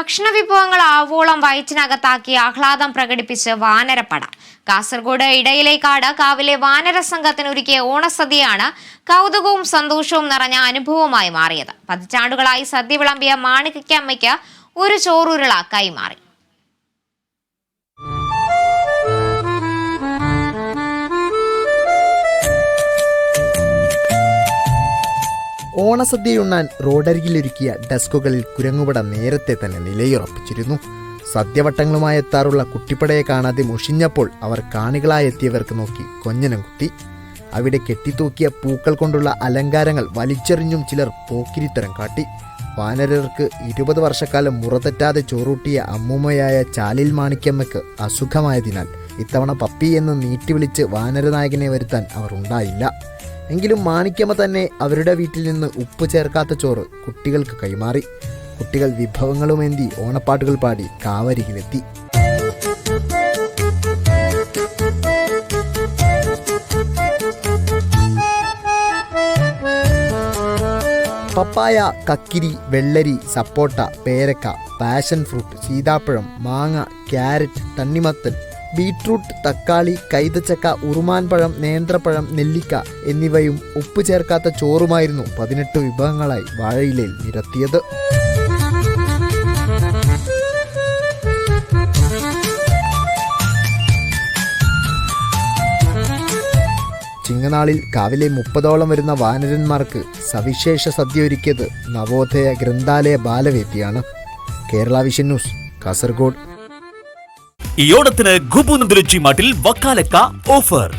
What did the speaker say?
ഭക്ഷണ വിഭവങ്ങൾ ആവോളം വയറ്റിനകത്താക്കി ആഹ്ലാദം പ്രകടിപ്പിച്ച് വാനരപ്പട. കാസർഗോഡ് ഇടയിലേക്കാട് കാവിലെ വാനര സംഘത്തിനൊരുക്കിയ ഓണസദ്യയാണ് കൗതുകവും സന്തോഷവും നിറഞ്ഞ അനുഭവമായി മാറിയത്. പതിറ്റാണ്ടുകളായി സദ്യ വിളമ്പിയ മാണിക്കമ്മയ്ക്ക് ഒരു ചോറുരുള കൈമാറി. ഓണസദ്യയുണ്ണാൻ റോഡരികിലൊരുക്കിയ ഡെസ്കുകളിൽ കുരങ്ങുപട നേരത്തെ തന്നെ നിലയുറപ്പിച്ചിരുന്നു. സദ്യവട്ടങ്ങളുമായി എത്താറുള്ള കുട്ടിപ്പടയെ കാണാതെ മുഷിഞ്ഞപ്പോൾ അവർ കാണികളായി എത്തിയവർക്ക് നോക്കി കൊഞ്ഞനം കുത്തി. അവിടെ കെട്ടിത്തൂക്കിയ പൂക്കൾ കൊണ്ടുള്ള അലങ്കാരങ്ങൾ വലിച്ചെറിഞ്ഞും ചിലർ പോക്കിരിത്തരം കാട്ടി. വാനരർക്ക് ഇരുപത് വർഷക്കാലം മുറതെറ്റാതെ ചോറൂട്ടിയ അമ്മൂമ്മയായ ചാലിൽ മാണിക്കമ്മയ്ക്ക് അസുഖമായതിനാൽ ഇത്തവണ പപ്പി എന്ന് നീട്ടിവിളിച്ച് വാനരനായകനെ വരുത്താൻ അവർ ഉണ്ടായില്ല. എങ്കിലും മാണിക്കമ്മ തന്നെ അവരുടെ വീട്ടിൽ നിന്ന് ഉപ്പ് ചേർക്കാത്ത ചോറ് കുട്ടികൾക്ക് കൈമാറി. കുട്ടികൾ വിഭവങ്ങളുമേന്തി ഓണപ്പാട്ടുകൾ പാടി കാവരികിലെത്തി പപ്പായ കക്കിരി വെള്ളരി സപ്പോട്ട പേരക്ക പാഷൻ ഫ്രൂട്ട് സീതാപ്പഴം മാങ്ങ ക്യാരറ്റ് തണ്ണിമത്തൻ ബീട്രൂട്ട് തക്കാളി കൈതച്ചക്ക ഉറുമാൻപഴം നേന്ത്രപ്പഴം നെല്ലിക്ക എന്നിവയും ഉപ്പ് ചേർക്കാത്ത ചോറുമായിരുന്നു പതിനെട്ട് വിഭവങ്ങളായി വാഴയിലയിൽ നിരത്തിയത്. ചിങ്ങനാളിൽ കാവിലെ മുപ്പതോളം വരുന്ന വാനരന്മാർക്ക് സവിശേഷ സദ്യ ഒരുക്കിയത് Navodaya ഗ്രന്ഥാലയ ബാലവേദിയാണ്. Kerala vision news Kasaragod. ഈ ഓണത്തിന് ഗുബു മാട്ടിൽ വക്കാലക്ക ഓഫർ.